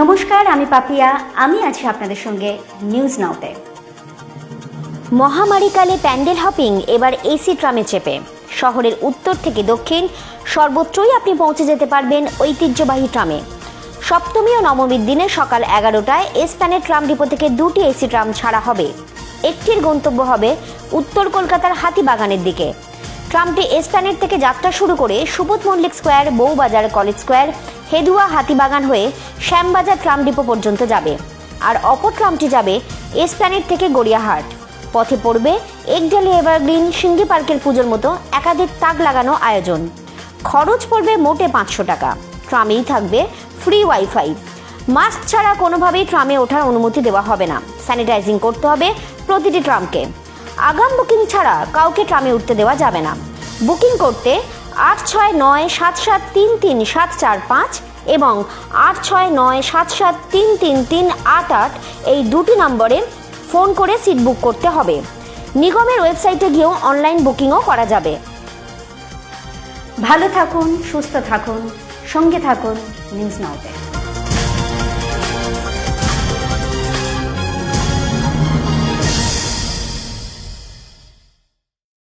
নমস্কার, আমি পাপিয়া। আমি আছি আপনাদের সঙ্গে নিউজ নাওতে মহামারীকালে প্যান্ডেল হপিং, এবার এসি ট্রামে চেপে। শহরের উত্তর থেকে দক্ষিণ, সর্বত্রই আপনি পৌঁছে যেতে পারবেন ঐতিহ্যবাহী ট্রামে সপ্তমী ও নবমীর দিনে সকাল এগারোটায় এসপ্যানের ট্রাম ডিপো থেকে দুটি এসি ট্রাম ছাড়া হবে। একটির গন্তব্য হবে উত্তর কলকাতার হাতিবাগানের দিকে। ট্রামটি এসপ্যানেট থেকে যাত্রা শুরু করে Subodh Mallick square, Bowbazar college square Hedua Hatibagan হয়ে শ্যামবাজার ট্রাম ডিপো পর্যন্ত যাবে। আর অপর ট্রামটি যাবে এসপ্যানেট থেকে গড়িয়াহাট। পথে পড়বে একডালি এভারগ্রিন সিঙ্গি পার্কের পুজোর মতো একাধিক তাক লাগানো আয়োজন। খরচ পড়বে মোটে পাঁচশো টাকা। ট্রামেই থাকবে ফ্রি ওয়াইফাই মাস্ক ছাড়া কোনোভাবেই ট্রামে ওঠার অনুমতি দেওয়া হবে না। স্যানিটাইজিং করতে হবে প্রতিটি ট্রামকে। আগাম বুকিং ছাড়া কাউকে ট্রামে উঠতে দেওয়া যাবে না। বুকিং করতে আট ছয় নয় সাত সাত তিন তিন সাত চার পাঁচ এবং আট ছয় নয় সাত সাত তিন তিন তিন আট আট এই দুটি নম্বরে ফোন করে সিট বুক করতে হবে। নিগমের ওয়েবসাইটে গিয়েও অনলাইন বুকিংও করা যাবে। ভালো থাকুন, সুস্থ থাকুন, সঙ্গে থাকুন, নিউজ নাওতে